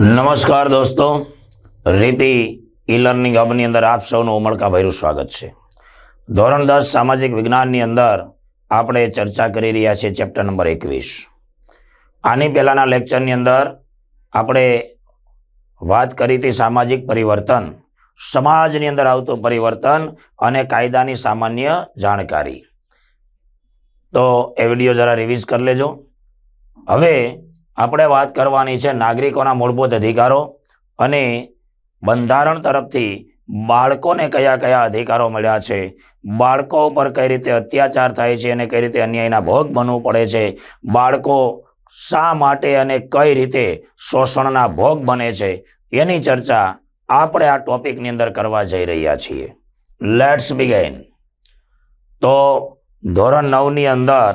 નમસ્કાર દોસ્તો. રીતિ ઈ લર્નિંગ હબની અંદર આપ સૌનું ઉમળકાભર્યું સ્વાગત છે. ધોરણ દસ સામાજિક વિજ્ઞાનની અંદર આપણે ચર્ચા કરી રહ્યા છીએ ચેપ્ટર નંબર એકવીસ. આની પહેલાના લેક્ચરની અંદર આપણે વાત કરી હતી સામાજિક પરિવર્તન, સમાજની અંદર આવતું પરિવર્તન અને કાયદાની સામાન્ય જાણકારી. તો એ વીડિયો જરા રિવીઝ કરી લેજો. હવે આપણે વાત કરવાની છે નાગરિકોના મૂળભૂત અધિકારો અને બંધારણ તરફથી બાળકોને કયા કયા અધિકારો મળ્યા છે, બાળકો ઉપર કઈ રીતે અત્યાચાર થાય છે અને કઈ રીતે અન્યાયના ભોગ બનવું પડે છે, બાળકો શા માટે અને કઈ રીતે શોષણના ભોગ બને છે, એની ચર્ચા આપણે આ ટોપિકની અંદર કરવા જઈ રહ્યા છીએ. લેટ્સ બિગેન તો ધોરણ નવની અંદર,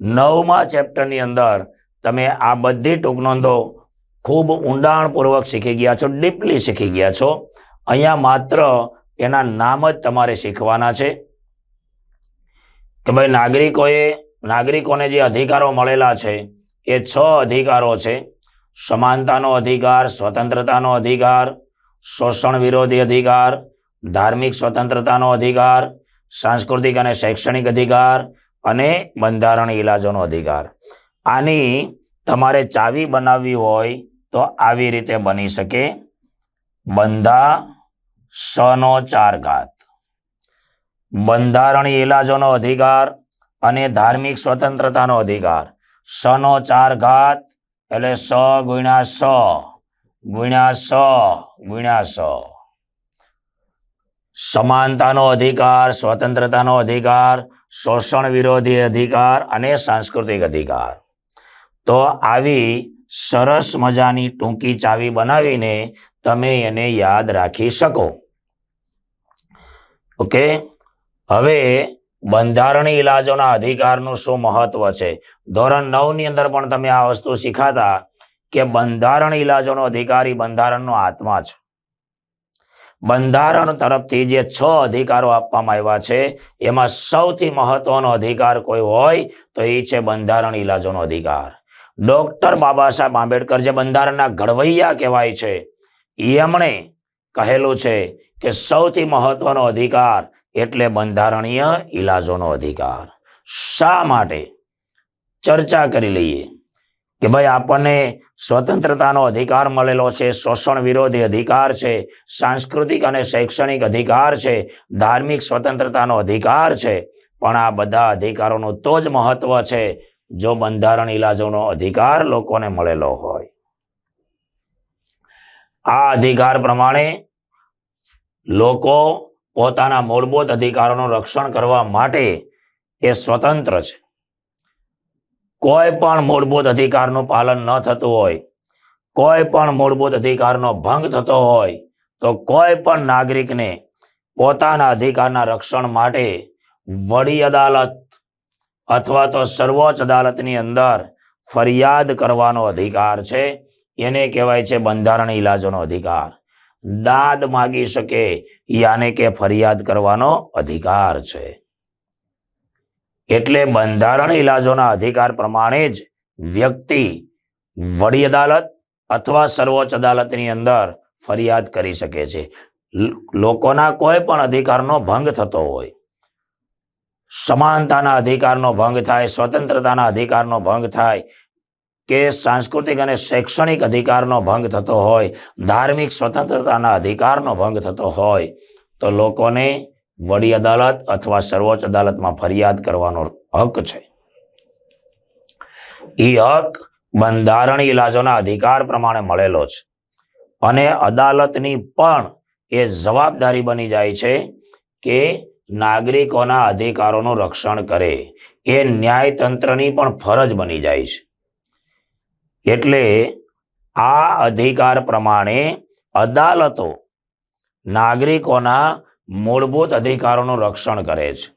નવમા ચેપ્ટરની અંદર તમે આ બધી ટૂંક નોંધો ખૂબ ઊંડાણપૂર્વક શીખી ગયા છો ડીપલી શીખી ગયા છો. અહીંયા માત્ર એના નામ જ તમારે શીખવાના છે. કે ભાઈ નાગરિકોએ, નાગરિકોને જે અધિકારો મળેલા છે, એ છ અધિકારો છે. સમાનતાનો અધિકાર, સ્વતંત્રતાનો અધિકાર, શોષણ વિરોધી અધિકાર, ધાર્મિક સ્વતંત્રતાનો અધિકાર, સાંસ્કૃતિક અને શૈક્ષણિક અધિકાર અને બંધારણ ઇલાજોનો અધિકાર. આની તમારે ચાવી બનાવવી હોય તો આવી રીતે બની શકે. બંધા સનો ચાર ઘાત. બંધારણીય ઇલાજોનો અધિકાર અને ધાર્મિક સ્વતંત્રતાનો અધિકાર. સનો ચાર ઘાત એટલે સ ગુણ્યા સ ગુણ્યા સ ગુણ્યા સ. સમાનતાનો અધિકાર, સ્વતંત્રતાનો અધિકાર, શોષણ વિરોધી અધિકાર અને સાંસ્કૃતિક અધિકાર. તો આવી સરસ મજાની ટૂંકી ચાવી બનાવીને તમે એને યાદ રાખી શકો. ઓકે? હવે બંધારણીય ઇલાજોના અધિકારનું શું મહત્વ છે? ધોરણ નવની અંદર પણ તમે આ વસ્તુ શીખાતા કે બંધારણ ઇલાજોનો અધિકારી બંધારણનો આત્મા છે. બંધારણ તરફથી જે છ અધિકારો આપવામાં આવ્યા છે, એમાં સૌથી મહત્વનો અધિકાર કોઈ હોય તો એ છે બંધારણ ઇલાજોનો અધિકાર. ડોક્ટર બાબા સાહેબ આંબેડકર જે બંધારણના ઘડવૈયા કહેવાય છે એમણે કહેલું છે કે સૌથી મહત્વનો અધિકાર એટલે બંધારણીય ઇલાજોનો અધિકાર. શા માટે? ચર્ચા કરી લઈએ કે ભાઈ આપણને સ્વતંત્રતાનો અધિકાર મળેલો છે, શોષણ વિરોધી અધિકાર છે, સાંસ્કૃતિક અને શૈક્ષણિક અધિકાર છે, ધાર્મિક સ્વતંત્રતાનો અધિકાર છે, પણ આ બધા અધિકારોનું તો જ મહત્વ છે જો બંધારણ ઇલાજોનો અધિકાર લોકોને મળેલો હોય. આ અધિકાર પ્રમાણે લોકો પોતાના મૂળભૂત અધિકારોનું રક્ષણ કરવા માટે એ સ્વતંત્ર છે. કોઈ પણ મૂળભૂત અધિકારનું પાલન ન થતું હોય, કોઈ પણ મૂળભૂત અધિકારનો ભંગ થતો હોય, તો કોઈ પણ નાગરિકને પોતાના અધિકારના રક્ષણ માટે વડી અદાલત અથવા તો સર્વોચ્ચ અદાલતની અંદર ફરિયાદ કરવાનો અધિકાર છે. એને કહેવાય છે બંધારણ ઇલાજોનો અધિકાર. દાદ માગી શકે યાને કે ફરિયાદ કરવાનો અધિકાર છે. એટલે બંધારણ ઇલાજોના અધિકાર પ્રમાણે જ વ્યક્તિ વડી અદાલત અથવા સર્વોચ્ચ અદાલતની અંદર ફરિયાદ કરી શકે છે. લોકોના કોઈ પણ અધિકારનો ભંગ થતો હોય સમાનતાના અધિકારનો ભંગ થાય, સ્વતંત્રતાના અધિકારનો ભંગ થાય, કે સાંસ્કૃતિક અને શૈક્ષણિક અધિકારનો ભંગ થતો હોય, ધાર્મિક સ્વતંત્રતાના અધિકારનો ભંગ થતો હોય, તો લોકોને વડી અદાલત અથવા સર્વોચ્ચ અદાલતમાં ફરિયાદ કરવાનો હક છે. એ હક બંધારણ ઇલાજોના અધિકાર પ્રમાણે મળેલો છે. અને અદાલતની પણ એ જવાબદારી બની જાય છે કે નાગરિકોના અધિકારોનું રક્ષણ કરે. એ ન્યાયતંત્રની પણ ફરજ બની જાય છે. એટલે આ અધિકાર પ્રમાણે અદાલતો નાગરિકોના મૂળભૂત અધિકારોનું રક્ષણ કરે છે.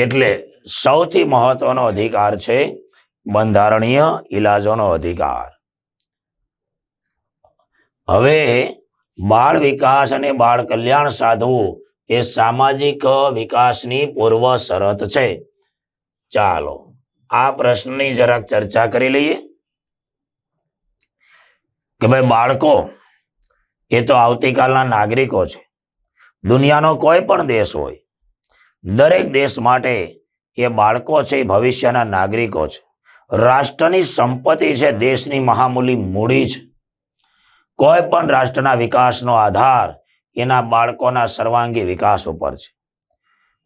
એટલે સૌથી મહત્વનો અધિકાર છે બંધારણીય ઇલાજોનો અધિકાર. હવે બાળ વિકાસ અને બાળ કલ્યાણ સાધવું એ સામાજિક વિકાસની પૂર્વ શરત છે. ચાલો, આ પ્રશ્નની જરાક ચર્ચા કરી લઈએ. કે ભાઈ, બાળકો, એ તો આવતીકાલના નાગરિકો છે. દુનિયાનો કોઈ પણ દેશ હોય, દરેક દેશ માટે એ બાળકો છે ભવિષ્યના નાગરિકો છે. રાષ્ટ્રની સંપત્તિ છે, દેશની મહામૂલી મૂડી છે. કોઈ પણ રાષ્ટ્રના વિકાસનો આધાર એના બાળકોના સર્વાંગી વિકાસ ઉપર છે.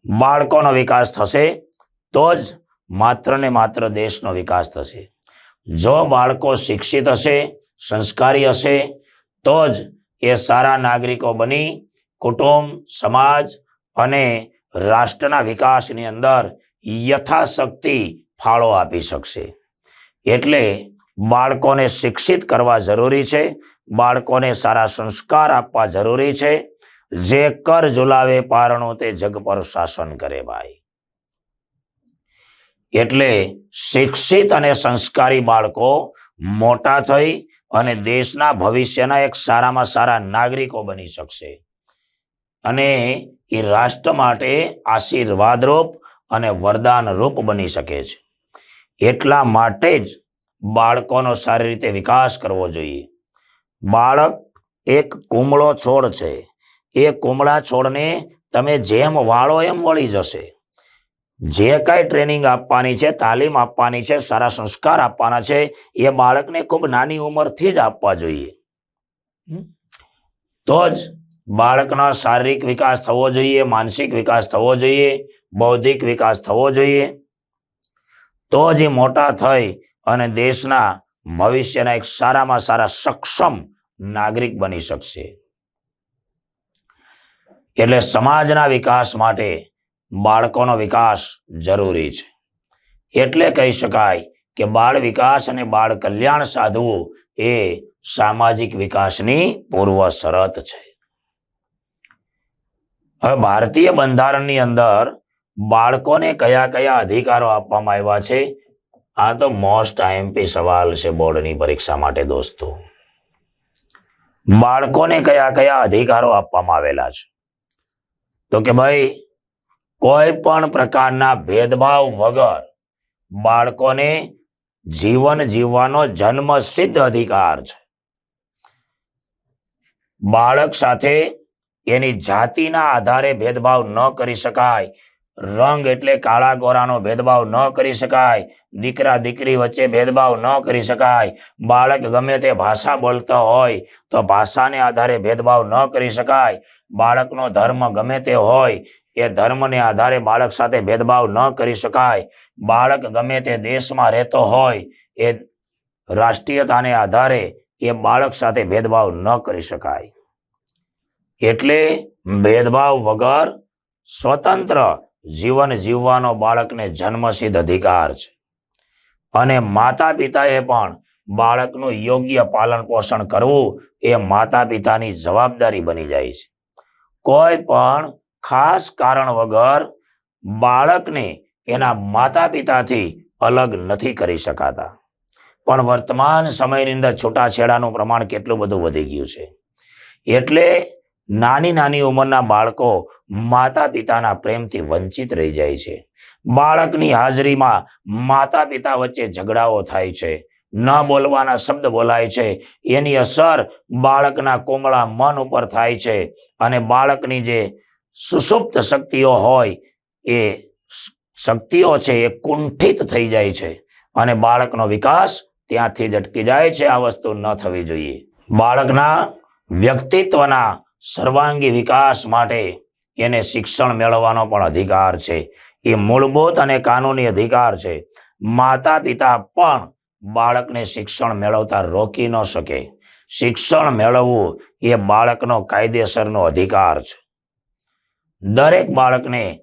બાળકોનો વિકાસ થશે તો જ માત્ર ને માત્ર દેશનો વિકાસ થશે. જો બાળકો શિક્ષિત હશે, સંસ્કારી હશે, તો જ એ સારા નાગરિકો બની કુટુંબ, સમાજ અને રાષ્ટ્રના વિકાસની અંદર યથાશક્તિ ફાળો આપી શકશે. એટલે બાળકોને શિક્ષિત કરવા જરૂરી છે, બાળકોને સારા સંસ્કાર આપવા જરૂરી છે. જે કર ઝુલાવે પારણો તે જગ પર શાસન કરે ભાઈ. એટલે શિક્ષિત અને સંસ્કારી બાળકો મોટા થઈ અને દેશના ભવિષ્યના એક સારામાં સારા નાગરિકો બની શકશે. અને એ રાષ્ટ્ર માટે આશીર્વાદરૂપ અને વરદાન રૂપ બની શકે છે. એટલા માટે જ બાળકોનો સારી રીતે વિકાસ કરવો જોઈએ. બાળક એક કુમળો છોડ છે. એ કુમળા છોડને તમે જેમ વાળો એમ વળી જશે. જે કાંઈ ટ્રેનિંગ આપવાની છે તાલીમ આપવાની છે સારા સંસ્કાર આપવાના છે એ બાળકને ખૂબ નાની ઉંમરથી જ આપવા જોઈએ. તો જ બાળકનો શારીરિક વિકાસ થવો જોઈએ માનસિક વિકાસ થવો જોઈએ બૌદ્ધિક વિકાસ થવો જોઈએ. તો જ એ મોટા થઈ અને દેશના ભવિષ્યના એક સારામાં સારા સક્ષમ નાગરિક બની શકશે. એટલે સમાજના વિકાસ માટે બાળકોનો વિકાસ જરૂરી છે. એટલે કહી શકાય કે બાળ વિકાસ અને બાળ કલ્યાણ સાધવું એ સામાજિક વિકાસની પૂર્વ શરત છે. હવે ભારતીય બંધારણની અંદર બાળકોને કયા કયા અધિકારો આપવામાં આવ્યા છે? આ તો મોસ્ટ આઈએમપી સવાલ છે બોર્ડની પરીક્ષા માટે દોસ્તો. બાળકોને કયા કયા અધિકારો આપવામાં આવેલા છે? તો કે ભાઈ, કોઈ પણ પ્રકારના ભેદભાવ વગર બાળકોને જીવન જીવવાનો જન્મ સિદ્ધ અધિકાર છે. બાળક સાથે એની જાતિના આધારે ભેદભાવ ન કરી શકાય રંગ એટલે કાળા ગોરાનો ભેદભાવ ન કરી શકાય. દીકરા, દીકરી વચ્ચે ભેદભાવ ન કરી શકાય. બાળક ગમે તે ભાષા બોલતો હોય તો ભાષાને આધારે ભેદભાવ ન કરી શકાય. બાળકનો ધર્મ ગમે તે હોય એ ધર્મને આધારે બાળક સાથે ભેદભાવ ન કરી શકાય. બાળક ગમે તે દેશમાં રહેતો હોય એ રાષ્ટ્રીયતાને આધારે એ બાળક સાથે ભેદભાવ ન કરી શકાય. એટલે ભેદભાવ વગર સ્વતંત્ર જીવન જીવવાનો બાળકને જન્મસિદ્ધ અધિકાર છે. અને માતા પિતાએ પણ બાળકનું યોગ્ય પાલન પોષણ કરવું એ માતા પિતાની જવાબદારી બની જાય છે. કોઈ પણ ખાસ કારણ વગર બાળકને એના માતા પિતાથી અલગ નથી કરી શકાતા. પણ વર્તમાન સમયની અંદર છૂટાછેડાનું પ્રમાણ કેટલું બધું વધી ગયું છે. એટલે નાની નાની ઉંમરના બાળકો માતા પિતાના પ્રેમથી વંચિત રહી જાય છે. બાળકની હાજરીમાં માતા પિતા વચ્ચે ઝઘડાઓ થાય છે. ન બોલવાના શબ્દ બોલાય છે. એની અસર બાળકના કોમળા મન ઉપર થાય છે અને બાળકની જે સુષુપ્ત શક્તિઓ હોય એ શક્તિઓ છે એ કુંઠિત થઈ જાય છે અને બાળકનો વિકાસ ત્યાંથી જ અટકી જાય છે. આ વસ્તુ ન થવી જોઈએ. બાળકના વ્યક્તિત્વના સર્વાંગી વિકાસ માટે એને શિક્ષણ મેળવવાનો પણ અધિકાર છે. એ મૂળભૂત અને કાનૂની અધિકાર છે. માતા પિતા પણ બાળકને શિક્ષણ મેળવતા રોકી ન શકે. શિક્ષણ મેળવવું એ બાળકનો કાયદેસરનો અધિકાર છે. દરેક બાળકને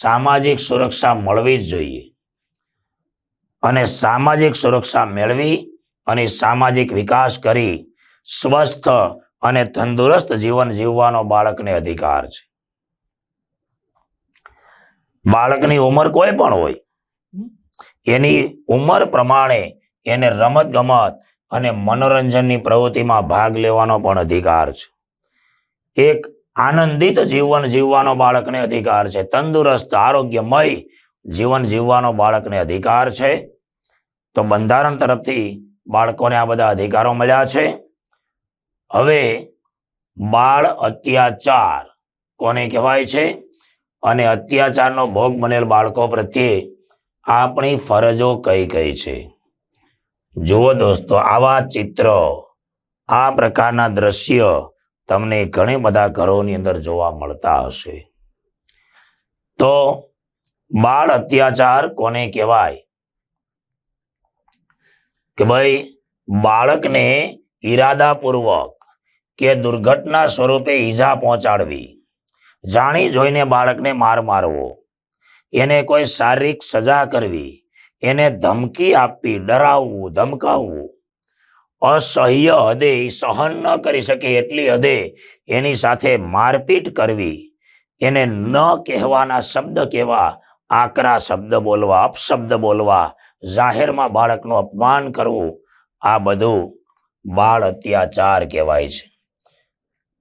સામાજિક સુરક્ષા મળવી જ જોઈએ. અને સામાજિક સુરક્ષા મેળવી અને સામાજિક વિકાસ કરી સ્વસ્થ અને તંદુરસ્ત જીવન જીવવાનો બાળકને અધિકાર છે. બાળકની ઉંમર કોઈ પણ હોય, એની ઉંમર પ્રમાણે એને રમત ગમત અને મનોરંજનની પ્રવૃત્તિમાં ભાગ લેવાનો પણ અધિકાર છે. એક આનંદિત જીવન જીવવાનો બાળકને અધિકાર છે. તંદુરસ્ત, આરોગ્યમય જીવન જીવવાનો બાળકને અધિકાર છે. તો બંધારણ તરફથી બાળકોને આ બધા અધિકારો મળ્યા છે. હવે બાળ અત્યાચાર કોને કહેવાય છે? અને અત્યાચારનો ભોગ બનેલ બાળકો પ્રત્યે આપણી ફરજો કઈ કઈ છે? જુઓ દોસ્તો, આવા ચિત્ર, આ પ્રકારના દ્રશ્ય તમને ઘણી બધા ઘરોની અંદર જોવા મળતા હશે. તો બાળ અત્યાચાર કોને કહેવાય? કે ભાઈ, બાળકને ઈરાદાપૂર્વક કે દુર્ઘટના સ્વરૂપે ઈજા પહોંચાડવી. જાણી જોઈને બાળકને માર મારવો. એને કોઈ શારીરિક સજા કરવી. એને ધમકી આપવી, ડરાવવું, ધમકાવવું. અસહ્ય હદે સહન ન કરી શકે એટલી હદે એની સાથે મારપીટ કરવી. એને ન કહેવાના શબ્દ કહેવા આકરા શબ્દ બોલવા, અપશબ્દ બોલવા, જાહેરમાં બાળકનું અપમાન કરવું. આ બધું બાળ અત્યાચાર કહેવાય છે.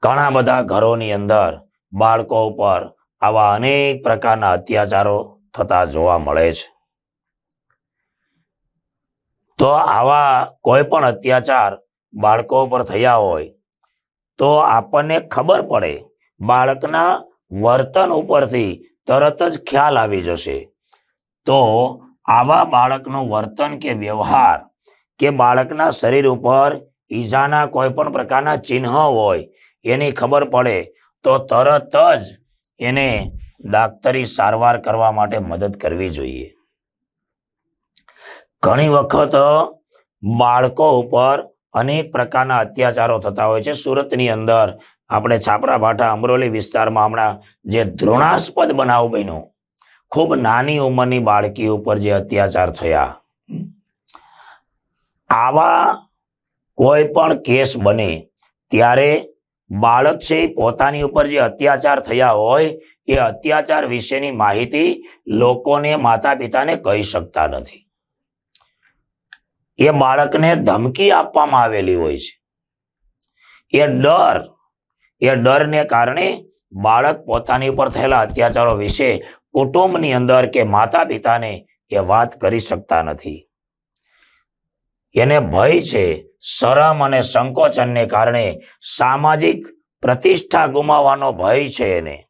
ઘણા બધા ઘરોની અંદર બાળકો ઉપર આવા અનેક પ્રકારના અત્યાચારો થતા જોવા મળે છે. તો આવા કોઈ પણ અત્યાચાર બાળકો પર થયા હોય, તો આપણને ખબર પડે બાળકના વર્તન ઉપરથી તરત જ ખ્યાલ આવી જશે. તો આવા બાળકનું વર્તન કે વ્યવહાર કે બાળકના શરીર ઉપર ઈજાના કોઈ પણ પ્રકારના ચિહ્ન હોય એની ખબર પડે તો તરત જ એને ડાક્ટરી સારવાર કરવા માટે મદદ કરવી જોઈએ. ઘણી વખત બાળકો ઉપર અનેક પ્રકારના અત્યાચારો થતા હોય છે. સુરતની અંદર આપણે છાપરા ભાઠા અમરોલી વિસ્તારમાં હમણાં જે ધૃણાસ્પદ બનાવ બન્યો, ખૂબ નાની ઉંમરની બાળકી ઉપર જે અત્યાચાર થયા. આવા કોઈ પણ કેસ બને ત્યારે બાળક છે પોતાની ઉપર જે અત્યાચાર થયા હોય, એ અત્યાચાર વિશેની માહિતી લોકોને માતા પિતાને કહી શકતા નથી. એ બાળકને ધમકી આપવામાં આવેલી હોય છે. એ ડર, એ ડરને કારણે બાળક પોતાની ઉપર થયેલા અત્યાચારો વિશે કુટુંબની અંદર કે માતા પિતાને એ વાત કરી શકતા નથી. એને ભય છે, શરમ અને સંકોચનને કારણે સામાજિક પ્રતિષ્ઠા ગુમાવવાનો ભય છે એને.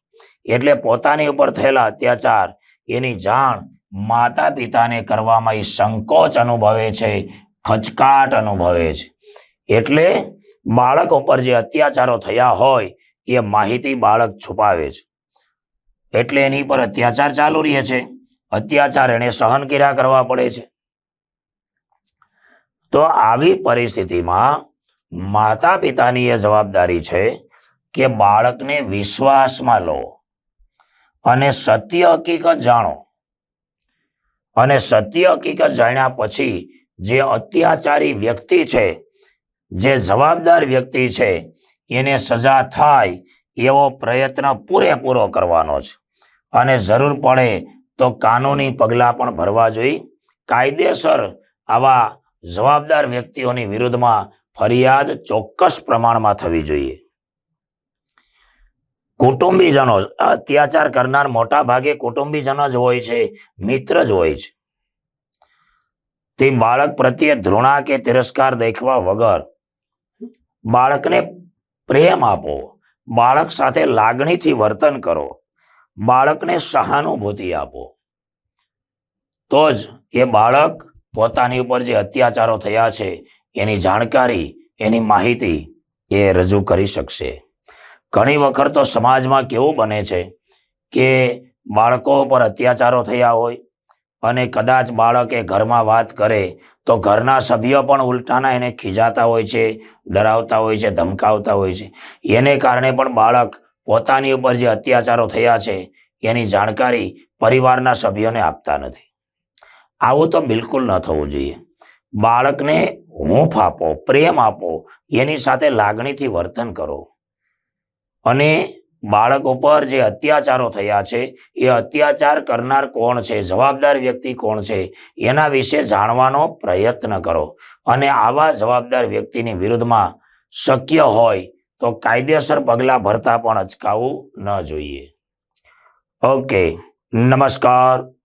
એટલે પોતાની ઉપર થયેલા અત્યાચાર, એની જાણ માતા પિતાને કરવામાં એ સંકોચ અનુભવે છે, ખચકાટ અનુભવે છે. એટલે બાળક ઉપર જે અત્યાચારો થયા હોય, એ માહિતી બાળક છુપાવે છે. એટલે એની પર અત્યાચાર ચાલુ રહે છે. અત્યાચાર એને સહન કર્યા કરવા પડે છે. તો આવી પરિસ્થિતિમાં માતા પિતાની એ જવાબદારી છે કે બાળકને વિશ્વાસમાં લો અને સત્ય હકીકત જાણો. અને સત્ય હકીકત જાણ્યા પછી જે અત્યાચારી વ્યક્તિ છે, જે જવાબદાર વ્યક્તિ છે, એને સજા થાય એવો પ્રયત્ન પૂરેપૂરો કરવાનો છે. અને જરૂર પડે તો કાનૂની પગલાં પણ ભરવા જોઈએ. કાયદેસર આવા જવાબદાર વ્યક્તિઓની વિરુદ્ધમાં ફરિયાદ ચોક્કસ પ્રમાણમાં થવી જોઈએ. કુટુંબીજનો અત્યાચાર કરનાર મોટા ભાગે કુટુંબીજનો જ હોય છે, મિત્ર જ હોય છે. તે બાળક પ્રત્યે ધૃણા કે તિરસ્કાર દેખવા વગર બાળકને પ્રેમ આપો, બાળક સાથે લાગણીથી વર્તન કરો, બાળકને સહાનુભૂતિ આપો. તો જ એ બાળક પોતાની ઉપર જે અત્યાચારો થયા છે, એની જાણકારી, એની માહિતી એ રજૂ કરી શકશે. ઘણી વખત તો સમાજમાં કેવું બને છે કે બાળકો પર અત્યાચારો થયા હોય અને કદાચ બાળકે ઘરમાં વાત કરે તો ઘરના સભ્યો પણ ઉલટાના એને ખીજાતા હોય છે, ડરાવતા હોય છે, ધમકાવતા હોય છે. એને કારણે પણ બાળક પોતાની ઉપર જે અત્યાચારો થયા છે, એની જાણકારી પરિવારના સભ્યોને આપતા નથી. આવું તો બિલકુલ ન થવું જોઈએ. બાળકને હૂંફ આપો, પ્રેમ આપો, એની સાથે લાગણીથી વર્તન કરો. અને બાળક ઉપર જે અત્યાચારો થયા છે, એ અત્યાચાર કરનાર કોણ છે, જવાબદાર વ્યક્તિ કોણ છે, એના વિશે જાણવાનો પ્રયત્ન કરો. અને આવા જવાબદાર વ્યક્તિની વિરુદ્ધમાં શક્ય હોય તો કાયદેસર પગલાં ભરતા પણ અચકાવવું ન જોઈએ. ઓકે, નમસ્કાર.